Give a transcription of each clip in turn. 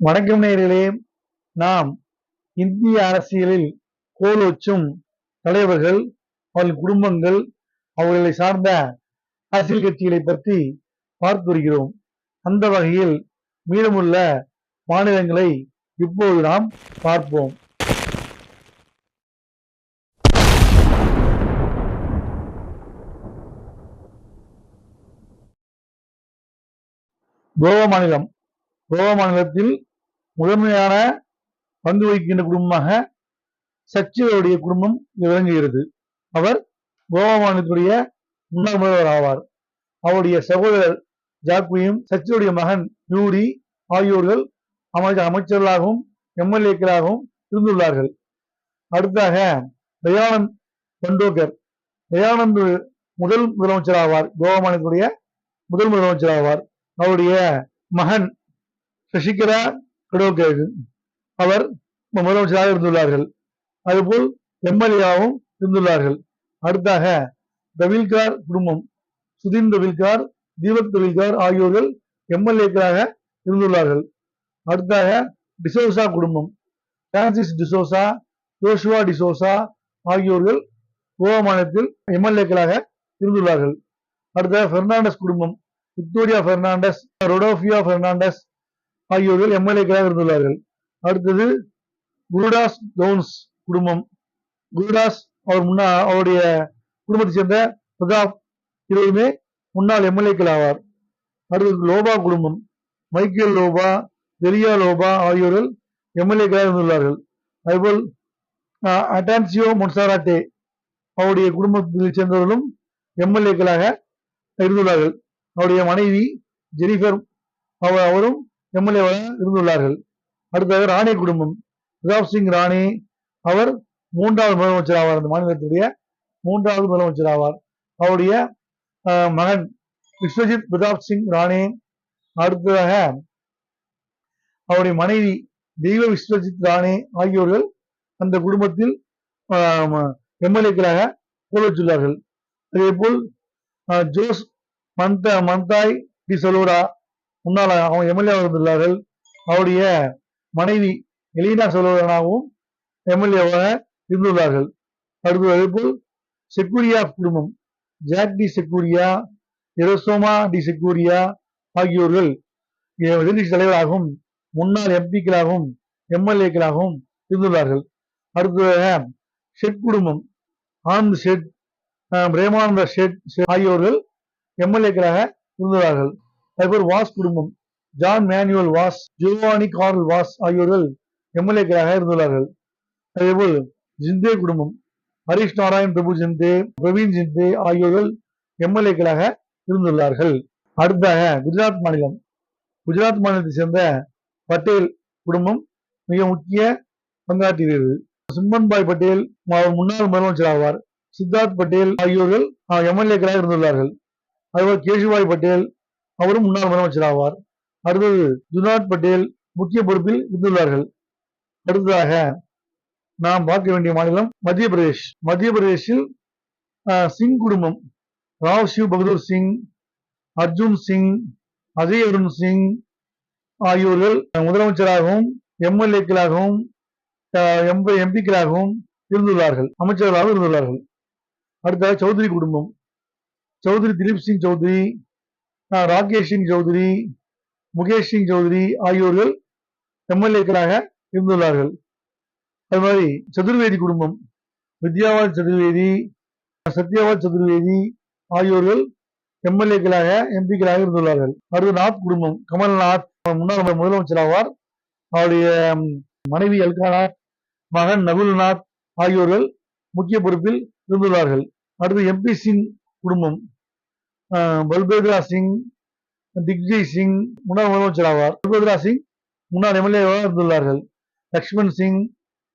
வணக்கம் நேர்களே நாம் இந்திய அரசியலில் கோலோச்சும் தலைவர்கள் அவர்கள் குடும்பங்கள் அவர்களை சார்ந்த அரசியல் கட்சிகளை பற்றி பார்த்து வருகிறோம். அந்த வகையில் மீதமுள்ள மாநிலங்களை இப்போது நாம் பார்ப்போம். கோவா மாநிலம். கோவா மாநிலத்தில் முதன்மையான பங்கு வகிக்கின்ற குடும்பமாக சச்சிவருடைய குடும்பம் விளங்குகிறது. அவர் கோவா மாநிலத்துடைய முன்னாள் முதல்வர் ஆவார். அவருடைய சகோதரர் ஜாக்வியும் சச்சிவருடைய மகன் யூரி ஆகியோர்கள் அமைச்ச அமைச்சர்களாகவும் எம்எல்ஏக்களாகவும் இருந்துள்ளார்கள். அடுத்தாக தயானந்த் பண்டோகர். தயானந்த் முதல் முதலமைச்சர் ஆவார். கோவா மாநிலத்துடைய முதல் முதலமைச்சர் ஆவார். அவருடைய மகன் சசிகலா கடோகர் அவர் முதலமைச்சராக இருந்துள்ளார்கள். அதுபோல் எம்எல்ஏவும் இருந்துள்ளார்கள். அடுத்தாக தவில்கார் குடும்பம் சுதீன் தவில்கார் தீபக் தவில்கார் ஆகியோர்கள் எம்எல்ஏக்களாக இருந்துள்ளார்கள். அடுத்தாக டிசோசா குடும்பம் பிரான்சிஸ் டிசோசா ஜோஷுவா டிசோசா ஆகியோர்கள் கோவா மாநிலத்தில் எம்எல்ஏக்களாக இருந்துள்ளார்கள். அடுத்த பெர்னாண்டஸ் குடும்பம் விக்டோரியா பெர்னாண்டஸ் ரொடோபியா பெர்னாண்டஸ் ஆகியோர்கள் எம்எல்ஏக்களாக இருந்துள்ளார்கள். அடுத்தது குருடாஸ் டோன்ஸ் குடும்பம். குருடாஸ் அவர் முன்னா அவருடைய குடும்பத்தை சேர்ந்த பிரதாப் இருவருமே முன்னாள் எம்எல்ஏக்கள் ஆவார். அடுத்தது லோபா குடும்பம். மைக்கேல் லோபா பெரியா லோபா ஆகியோர்கள் எம்எல்ஏக்களாக இருந்துள்ளார்கள். அதுபோல் அட்டான்சியோ மொன்சாராட்டே அவருடைய குடும்பத்தில் சேர்ந்தவர்களும் எம்எல்ஏக்களாக இருந்துள்ளார்கள். அவருடைய மனைவி ஜெனிஃபர் அவர் அவரும் எம்எல்ஏவாக இருந்துள்ளார்கள். அடுத்தது ராணி குடும்பம். பிரதாப் சிங் ராணி அவர் மூன்றாவது முதலமைச்சர் ஆவார். அந்த மாநிலத்துடைய மூன்றாவது முதலமைச்சர் ஆவார். அவருடைய மகன் விஸ்வஜித் பிரதாப் சிங் ராணே. அடுத்ததாக அவருடைய மனைவி தெய்வ விஸ்வஜித் ராணி ஆகியோர்கள் அந்த குடும்பத்தில் எம்எல்ஏக்களாக கோலச்சுள்ளார்கள் அதே போல் ஜோஸ் மந்த மந்தாய் டி சலோரா முன்னாளாகவும் அவங்க எம்எல்ஏ இருந்துள்ளார்கள் அவருடைய மனைவி எலீனா செல்வதனாகவும் எம்எல்ஏவாக இருந்துள்ளார்கள். அடுத்து அதேபோல் குடும்பம் ஜாக் டி செக்குரியா எரோசோமா டி செக்கூரியா ஆகியோர்கள் எதிர்கட்சி தலைவராகவும் முன்னாள் எம்பிக்களாகவும் எம்எல்ஏக்களாகவும் இருந்துள்ளார்கள். அடுத்ததாக ஷெட் குடும்பம் ஆனந்த் ஷெட் பிரேமானந்த ஷெட் ஆகியோர்கள் எம்எல்ஏக்களாக இருந்துள்ளார்கள். அதேபோல் வாஸ் குடும்பம் ஜான் மேனுவல் வாஸ் ஜோவானி கார்ல் வாஸ் ஆகியோர்கள் எம்எல்ஏக்களாக இருந்துள்ளார்கள். அதேபோல் ஜிந்தே குடும்பம் ஹரிஷ் நாராயண் பிரபு ஜிந்தே பிரவீன் ஜிந்தே ஆகியோர்கள் எம்எல்ஏக்களாக இருந்துள்ளார்கள். அடுத்தாக குஜராத் மாநிலம். குஜராத் மாநிலத்தை சேர்ந்த பட்டேல் குடும்பம் மிக முக்கிய பங்காற்றுகிறது சிம்மன்பாய் பட்டேல் முன்னாள் முதலமைச்சர் ஆவார். சித்தார்த் பட்டேல் ஆகியோர்கள் எம்எல்ஏக்களாக இருந்துள்ளார்கள். அதுபோல் கேஷுபாய் பட்டேல் அவரும் முன்னாள் முதலமைச்சர் ஆவார் அடுத்தது ஜுனாத் பட்டேல் முக்கிய பொறுப்பில் இருந்துள்ளார்கள். அடுத்ததாக நாம் பார்க்க வேண்டிய மாநிலம் மத்திய பிரதேஷ். மத்திய பிரதேஷில் சிங் குடும்பம். ராவ் சிவ் பகதூர் சிங் அர்ஜுன் சிங் அஜய் அருண் சிங் ஆகியோர்கள் முதலமைச்சராகவும் எம்எல்ஏக்களாகவும் எம்பி எம்பிக்களாகவும் இருந்துள்ளார்கள். அமைச்சர்களாகவும் இருந்துள்ளார்கள். அடுத்ததாக சௌத்ரி குடும்பம். சௌத்ரி திலீப் சிங் சௌத்ரி ராகேஷ் சிங் சௌத்ரி முகேஷ் சிங் சௌத்ரி ஆகியோர்கள் எம்எல்ஏக்களாக இருந்துள்ளார்கள். அது மாதிரி சதுர்வேதி குடும்பம் வித்யாவால் சதுர்வேதி சத்யாவால் சதுர்வேதி ஆகியோர்கள் எம்எல்ஏக்களாக எம்பிக்களாக இருந்துள்ளார்கள். அடுத்து நாத் குடும்பம் கமல்நாத் முன்னாள் முதலமைச்சர் ஆவார் அவருடைய மனைவி அல்கானாத் மகன் நகுல்நாத் ஆகியோர்கள் முக்கிய பொறுப்பில் இருந்துள்ளார்கள். அடுத்து எம்பி சிங் குடும்பம் அஹ், பல்பேத்ரா சிங் திக்ஜய் சிங் முன்னாள் முதலமைச்சர் ஆவார். பல்பேத்ரா சிங் முன்னாள் எம்எல்ஏவாக இருந்துள்ளார்கள். லக்ஷ்மண் சிங்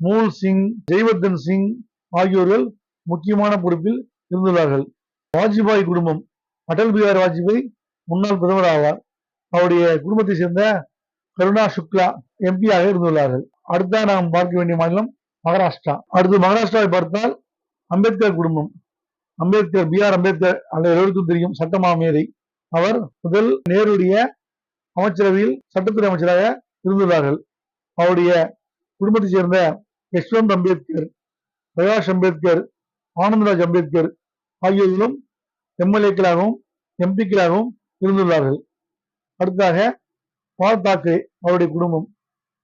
மூல் சிங் ஜெய்வர்தன் சிங் ஆகியோர்கள் முக்கியமான பொறுப்பில் இருந்துள்ளார்கள். வாஜ்பாய் குடும்பம் அடல் பிஹாரி வாஜ்பாய் முன்னாள் பிரதமர் ஆவார். அவருடைய குடும்பத்தை சேர்ந்த கருணா சுக்லா எம்பியாக இருந்துள்ளார்கள். அடுத்த நாம் பார்க்க வேண்டிய மாநிலம் மகாராஷ்டிரா. அடுத்து மகாராஷ்டிராவை பார்த்தால் அம்பேத்கர் குடும்பம். அம்பேத்கர் பி. ஆர். அம்பேத்கர் அந்த எல்லோருக்கும் தெரியும் சட்டமா மாமேதை அவர் முதல் நேருடைய அமைச்சரவையில் சட்டத்துறை அமைச்சராக இருந்துள்ளார்கள் அவருடைய குடும்பத்தைச் சேர்ந்த யஷ்வந்த் அம்பேத்கர் பிரகாஷ் அம்பேத்கர் ஆனந்தராஜ் அம்பேத்கர் ஆகியோர்களும் எம்எல்ஏக்களாகவும் எம்பிக்களாகவும் இருந்துள்ளார்கள் அடுத்தாக பால் தாக்கரே அவருடைய குடும்பம்.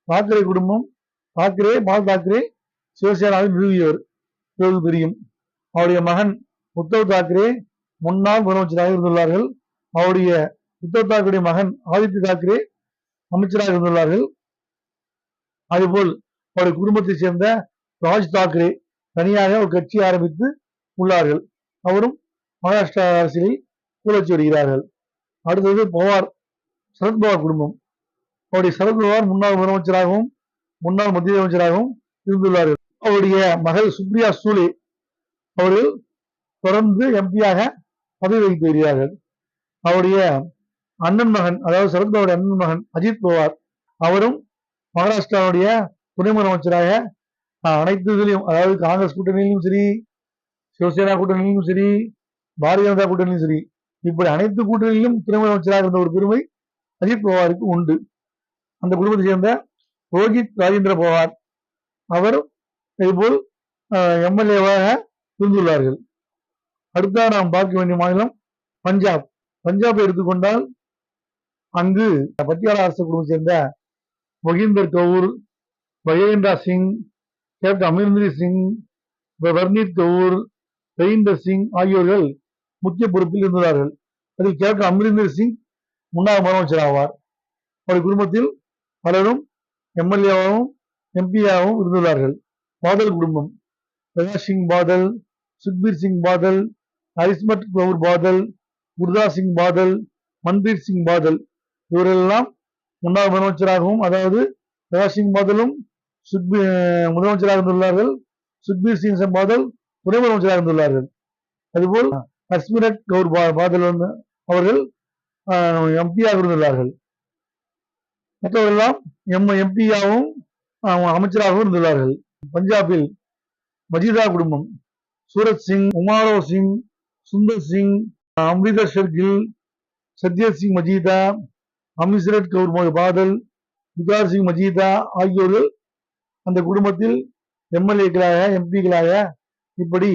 தாக்கரே குடும்பம் தாக்கரே பால் தாக்கரே சிவசேனாவின் நிறுவியவர். தெரியும் அவருடைய மகன் உத்தவ் தாக்கரே முன்னாள் முதலமைச்சராக இருந்துள்ளார்கள். அவருடைய உத்தவ் தாக்கரே மகன் ஆதித்ய தாக்கரே அமைச்சராக இருந்துள்ளார்கள். அதுபோல் அவருடைய குடும்பத்தைச் சேர்ந்த ராஜ் தாக்கரே தனியாக ஒரு கட்சி ஆரம்பித்து உள்ளார்கள். அவரும் மகாராஷ்டிரா அரசியலில் கூலச்சி வருகிறார்கள் அடுத்தது பவார் சரத்பவார் குடும்பம். அவருடைய சரத்பவார் முன்னாள் முதலமைச்சராகவும் முன்னாள் மத்திய அமைச்சராகவும் இருந்துள்ளார்கள். அவருடைய மகள் சுப்ரியா சூலே அவர்கள் தொடர்ந்து எம்பியாக பதவி வகித்து வருகிறார்கள் அவருடைய அண்ணன் மகன் அதாவது சரத்பவாருடைய அண்ணன் மகன் அஜித் பவார் அவரும் மகாராஷ்டிராவுடைய துணை முதலமைச்சராக ஆஹ், அனைத்து இதுலையும் அதாவது காங்கிரஸ் கூட்டணியிலும் சரி சிவசேனா கூட்டணியிலும் சரி பாரதிய ஜனதா கூட்டணியிலும் சரி இப்படி அனைத்து கூட்டணியிலும் துணை முதலமைச்சராக இருந்த ஒரு பெருமை அஜித் பவாருக்கு உண்டு. அந்த குடும்பத்தை சேர்ந்த ரோஹித் ராஜேந்திர பவார் அவர் இதுபோல் எம்எல்ஏவாக இருந்துள்ளார்கள். அடுத்த நாம் பார்க்க வேண்டிய மாநிலம் பஞ்சாப். பஞ்சாபை எடுத்துக்கொண்டால் அங்கு பட்டியாலா அரசு குழுவை சேர்ந்த மொஹிந்தர் கவுர் பகேந்திரா சிங் கேப்டன் அமிர்ந்திரி சிங் வர்னீத் கவுர் ரவீந்தர் சிங் ஆகியோர்கள் முக்கிய பொறுப்பில் இருந்தார்கள் அதில் கேப்டன் அமிர்ந்தர் சிங் முன்னாள் முதலமைச்சர் ஆவார். அவருடைய குடும்பத்தில் பலரும் எம்எல்ஏவாகவும் எம்பியாகவும் இருந்துள்ளார்கள் பாதல் குடும்பம். பிரகாஷ் சிங் பாதல் சுக்பீர் சிங் பாதல் ஹரிஸ்மத் கவுர் பாதல் குர்தாஸ் சிங் பாதல் மன்பீர் சிங் பாதல். இவரெல்லாம் முன்னாள் முதலமைச்சராகவும் அதாவது பிரகாஷ் சிங் பாதலும் சுக்பி முதலமைச்சராக இருந்துள்ளார்கள். சுக்பீர் சிங் பாதல் துணை முதலமைச்சராக இருந்துள்ளார்கள். அதுபோல் ஹஸ்மிரத் கவுர் பா- பாதல் வந்து அவர்கள் எம்பியாக இருந்துள்ளார்கள். மற்றவர்களெல்லாம் எம் எம்பியாகவும் அமைச்சராகவும் இருந்துள்ளார்கள். பஞ்சாபில் மஜிதா குடும்பம் சூரத் சிங் உமாரோ சிங் சுந்தர் சிங் அம்ரிதர் ஷர்கில் சத்யத் சிங் மஜீதா அமிஸ்ரட் கவுர் பாதல் விகார் சிங் மஜீதா ஆகியோர்கள் அந்த குடும்பத்தில் எம்எல்ஏக்களாக எம்பிக்களாக இப்படி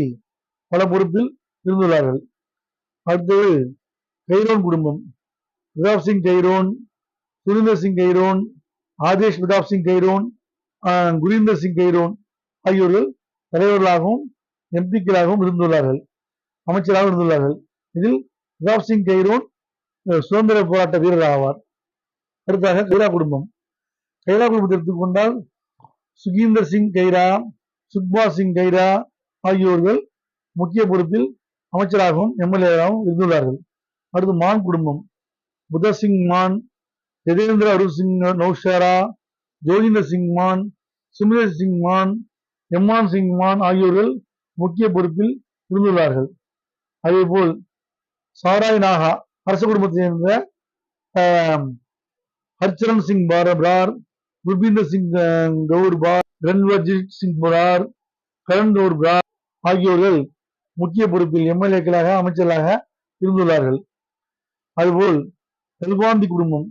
பல பொறுப்பில் இருந்துள்ளார்கள். அடுத்தது கைரோன் குடும்பம். பிரதாப் சிங் கைரோன் சுரிந்தர் சிங் கைரோன் ஆதேஷ் பிரதாப் சிங் கைரோன் குரிந்தர் குரீந்தர் சிங் கைரோன் ஆகியோர்கள் தலைவர்களாகவும் எம்பிக்களாகவும் இருந்துள்ளார்கள். அமைச்சராகவும் இருந்துள்ளார்கள். இதில் பிரதாப் சிங் கைரோன் சுதந்திர போராட்ட வீரர் ஆவார். அடுத்தாக கைரா குடும்பம். கைரா குடும்பத்தை எடுத்துக்கொண்டால் சுகீந்தர் சிங் கைரா சுக்பா சிங் கைரா ஆகியோர்கள் முக்கிய பொறுப்பில் அமைச்சராகவும் எம்எல்ஏவாகவும் இருந்துள்ளார்கள். அடுத்து மான் குடும்பம். புத சிங் மான் யதேந்திர அருள் சிங் நௌஷாரா ஜோகிந்தர் சிங் மான் சிம்ரன் சிங் மான் எம்மான் சிங் மான் ஆகியோர்கள் முக்கிய பொறுப்பில் இருந்துள்ளார்கள். அதேபோல் சாராய் நாகா அரச குடும்பத்தை சேர்ந்த ஆம், ஹர்ச்சரன் சிங் பார பிரார் குர்பீந்தர் சிங் கவுர் பார் ரன்வர்ஜித் சிங் பரார் கரண் கவுர் பிரார் ஆகியோர்கள் முக்கிய பொறுப்பில் எம்எல்ஏக்களாக அமைச்சர்களாக இருந்துள்ளார்கள். அதுபோல் தெல்வாந்தி குடும்பம்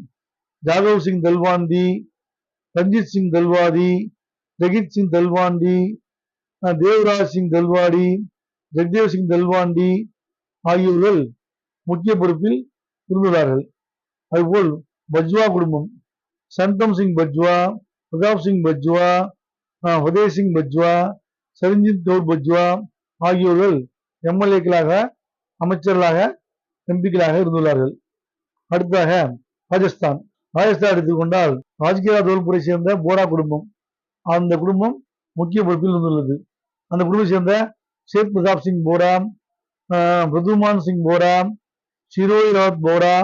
ஜாதவ் சிங் தெல்வாந்தி ரஞ்சித் சிங் தெல்வாதி ஜெகித் சிங் தெல்வாண்டி தேவராஜ் சிங் தெல்வாடி ஜெக்தேவ் சிங் தெல்வாண்டி ஆகியோர்கள் முக்கிய பொறுப்பில் இருந்துள்ளார்கள் அதுபோல் பஜ்வா குடும்பம் சந்தம் சிங் பஜ்வா பிரதாப் சிங் பஜ்வா உதய் சிங் பஜ்வா சரஞ்சித் கவுர் பஜ்வா ஆகியோர்கள் எம்எல்ஏக்களாக அமைச்சர்களாக எம்பிக்களாக இருந்துள்ளார்கள். அடுத்ததாக ராஜஸ்தான். ராஜஸ்தான் எடுத்துக்கொண்டால் ராஜ்கிரா தோல்புரை சேர்ந்த போரா குடும்பம் அந்த குடும்பம் முக்கிய பொறுப்பில் இருந்துள்ளது. அந்த குடும்பத்தை சேர்ந்த சேத் பிரதாப் சிங் போரா மிருதுமான் சிங் போரா சிரோய் ராவத் போரா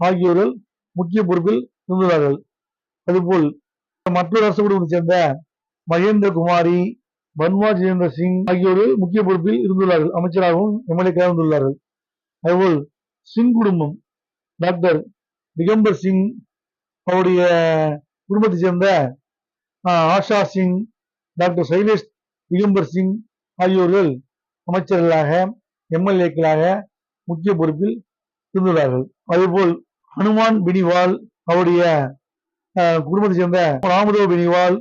ஆகியோர்கள் முக்கிய பொறுப்பில் இருந்துள்ளார்கள் அதுபோல் மற்றொரு அரசு குடும்பத்தை சேர்ந்த மகேந்திர குமாரி பன்வா ஜிதேந்திர சிங் ஆகியோர்கள் முக்கிய பொறுப்பில் இருந்துள்ளார்கள். அமைச்சராகவும் எம்எல்ஏக்களாக இருந்துள்ளார்கள். அதுபோல் சிங் குடும்பம் டாக்டர் திகம்பர் சிங் அவருடைய குடும்பத்தை சேர்ந்த ஆஷா சிங் டாக்டர் சைலேஷ் திகம்பர் சிங் ஆகியோர்கள் அமைச்சர்களாக எம்எல்ஏக்களாக முக்கிய பொறுப்பில் இருந்துள்ளார்கள் அதேபோல் ஹனுமான் பினிவால் அவருடைய அஹ், குடும்பத்தை சேர்ந்த ராமதேவ பினிவால்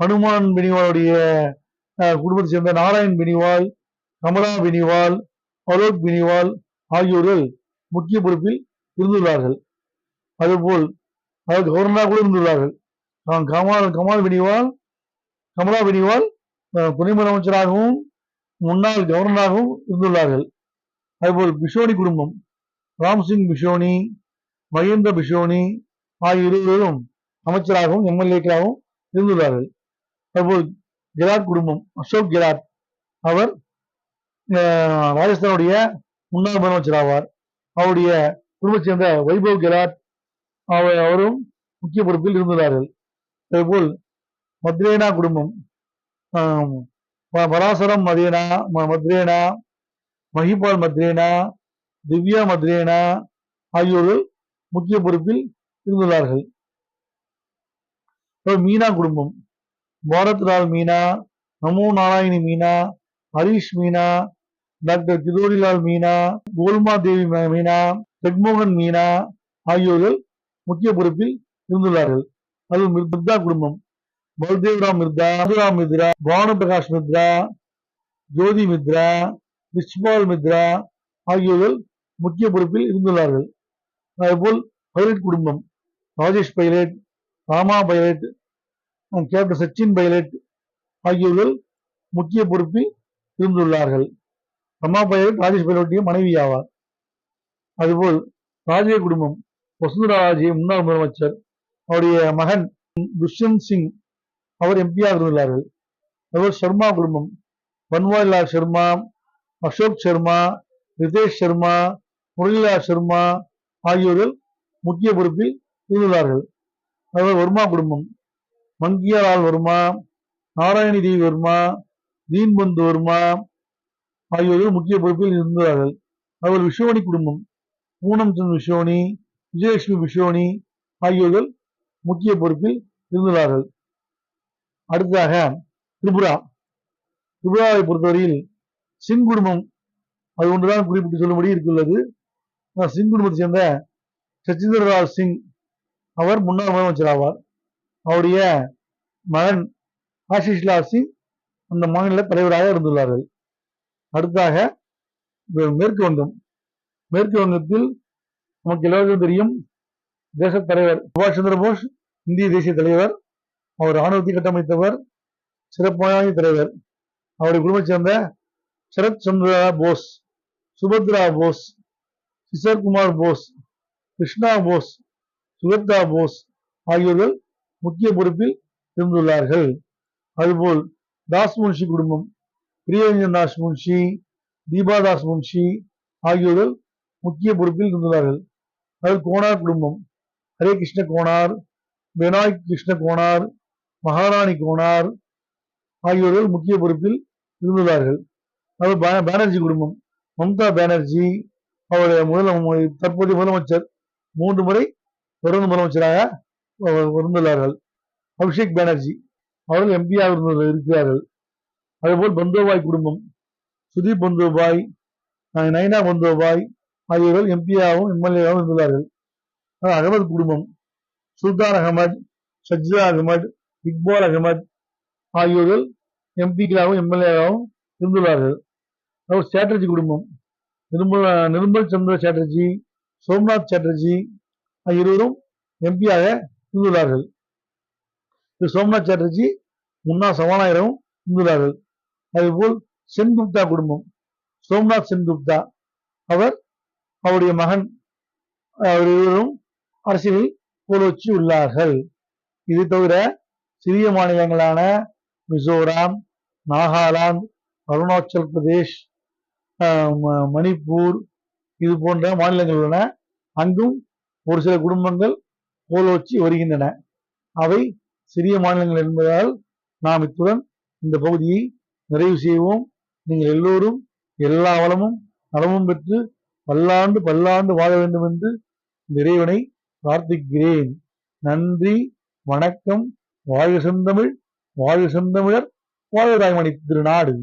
ஹனுமான் பினிவாலுடைய குடும்பத்தை சேர்ந்த நாராயண் பினிவால் கமலா பினிவால் அலோக் பினிவால் ஆகியோர்கள் முக்கிய பொறுப்பில் இருந்துள்ளார்கள். அதுபோல் அதாவது கவர்னராக கூட இருந்துள்ளார்கள். கமல் கமால் கமால் கமலா பினிவால் துணை முதலமைச்சராகவும் முன்னாள் கவர்னராகவும் இருந்துள்ளார்கள். அதுபோல் பிஷோனி குடும்பம் ராம்சிங் பிஷோனி மகேந்திர பிஷோனி ஆகிய இருவரும் அமைச்சராகவும் எம்எல்ஏக்களாகவும் இருந்துள்ளார்கள். அதுபோல் கெலாட் குடும்பம் அசோக் கெலாட் அவர் ராஜஸ்தானுடைய முன்னாள் முதலமைச்சர் ஆவார். அவருடைய குடும்பத்தை சேர்ந்த வைபவ் கெலாட் அவர் அவரும் முக்கிய பொறுப்பில் இருந்துள்ளார்கள். அதுபோல் மத்ரேனா குடும்பம் பராசரம் மதேனா மத்ரேனா மஹிபால் மத்ரேனா திவ்யா மத்ரேனா ஆகியோர்கள் முக்கிய பொறுப்பில் இருந்துள்ளார்கள். மீனா குடும்பம். பாரத் லால் மீனா நமோ நாராயணி மீனா ஹரீஷ் மீனா டாக்டர் கிதோரிலால் மீனா கோல்மா தேவி மீனா ஜெக்மோகன் மீனா ஆகியோர்கள் முக்கிய பொறுப்பில் இருந்துள்ளார்கள். அது மிர்தா குடும்பம். பல்தேவ்ராம் மித்ரா மதுராம் மித்ரா பானு பிரகாஷ் மித்ரா ஜோதி மித்ரா விஸ்பால் மித்ரா ஆகியோர்கள் முக்கிய பொறுப்பில் இருந்துள்ளார்கள். அதேபோல் பைலட் குடும்பம் ராஜேஷ் பைலட் ராமா பைலட் கேப்டன் சச்சின் பைலட் ஆகியோர்கள் முக்கிய பொறுப்பில் இருந்துள்ளார்கள். ரமா பைலட் ராஜேஷ் பைலட்டுடைய மனைவி ஆவார் அதுபோல் ராஜே குடும்பம் வசுந்தரா ராஜே முன்னாள் முதலமைச்சர் அவருடைய மகன் துஷ்யந்த் சிங் அவர் எம்பியாக இருந்துள்ளார்கள் அவர் சர்மா குடும்பம் பன்வாரிலால் சர்மா அசோக் சர்மா ரிதேஷ் சர்மா முரளிலால் சர்மா ஆகியோர்கள் முக்கிய பொறுப்பில் இருந்துள்ளார்கள் அதாவது வர்மா குடும்பம். மங்கியாலால் வர்மா நாராயணி தேவி வர்மா தீன்பந்து வர்மா ஆகியோர்கள் முக்கிய பொறுப்பில் இருந்தார்கள். அவர் விஷோனி குடும்பம். பூனம் சந்த் விஷோனி விஜயலட்சுமி விஷோனி ஆகியோர்கள் முக்கிய பொறுப்பில் இருந்துள்ளார்கள் அடுத்ததாக திரிபுரா. திரிபுராவை பொறுத்தவரையில் சிங் குடும்பம் அது ஒன்றுதான் குறிப்பிட்டு சொல்லும்படி இருக்குள்ளது சிங் குடும்பத்தை சேர்ந்த சச்சிந்தர்லால் சிங் அவர் முன்னாள் முதலமைச்சர் ஆவார். அவருடைய மகன் ஆஷிஷ் லால் சிங் அந்த மாநில தலைவராக இருந்துள்ளார்கள். அடுத்தாக மேற்கு வங்கம். மேற்கு வங்கத்தில் நமக்கு எல்லோருக்கும் தெரியும் தேச தலைவர் சுபாஷ் சந்திர போஸ் இந்திய தேசிய தலைவர் அவர் ராணுவத்தை கட்டமைத்தவர் சிறப்பான தலைவர். அவருடைய குடும்பத்தை சேர்ந்த சரத் சந்திரா போஸ் சுபத்ரா போஸ் கிஷோர் குமார் போஸ் கிருஷ்ணா போஸ் சுகத்தா போஸ் ஆகியோர்கள் முக்கிய பொறுப்பில் இருந்துள்ளார்கள். அதுபோல் தாஸ் முன்ஷி குடும்பம் பிரியரஞ்சன் தாஸ் முன்ஷி தீபா தாஸ் முன்ஷி ஆகியோர்கள் முக்கிய பொறுப்பில் இருந்துள்ளார்கள். அது கோனார் குடும்பம் ஹரே கிருஷ்ண கோனார் பெனாய் கிருஷ்ண கோனார் மகாராணி கோனார் ஆகியோர்கள் முக்கிய பொறுப்பில் இருந்துள்ளார்கள் அது பா- பானர்ஜி குடும்பம். மம்தா பானர்ஜி அவருடைய முதல தற்போதைய முதலமைச்சர் மூன்று முறை தொடர்ந்து முதலமைச்சராக இருந்துள்ளார்கள். அபிஷேக் பானர்ஜி அவர்கள் எம்பியாக இருக்கிறார்கள். அதேபோல் பந்தோபாய் குடும்பம். சுதீப் பந்தோபாய் நைனா பந்தோபாய் ஆகியோர்கள் எம்பியாகவும் எம்எல்ஏவாகவும் இருந்துள்ளார்கள். அகமது குடும்பம். சுல்தான் அகமது சஜ்ஜா அகமது இக்பால் அகமது ஆகியோர்கள் எம்பிக்களாகவும் எம்எல்ஏவாகவும் இருந்துள்ளார்கள். அவர் சேட்டர்ஜி குடும்பம். நிர்மல் நிர்மல் சந்திர சாட்டர்ஜி சோம்நாத் சாட்டர்ஜி இருவரும் எம்பியாக இருந்துள்ளார்கள். திரு சோம்நாத் சாட்டர்ஜி முன்னாள் சபாநாயகரும் இருந்துள்ளார்கள். அதேபோல் சென்குப்தா குடும்பம். சோம்நாத் சென்குப்தா அவர் அவருடைய மகன் அவர் இருவரும் அரசியலில் கோலோச்சி உள்ளார்கள். இது தவிர சிறிய மாநிலங்களான மிசோராம் நாகாலாந்து அருணாச்சல் பிரதேஷ் ம- மணிப்பூர் இது போன்ற மாநிலங்கள் உள்ளன. அங்கும் ஒரு சில குடும்பங்கள் கோலோச்சி வருகின்றன. அவை சிறிய மாநிலங்கள் என்பதால் நாம் இத்துடன் இந்த பகுதியை நிறைவு செய்வோம். நீங்கள் எல்லோரும் எல்லா வளமும் நலமும் பெற்று பல்லாண்டு பல்லாண்டு வாழ வேண்டும் என்று இந்த இறைவனை பிரார்த்திக்கிறேன். நன்றி வணக்கம் வாழ்க செந்தமிழ் வாழ்க செந்தமிழர் வாழ்க தாய்மணி திருநாடு.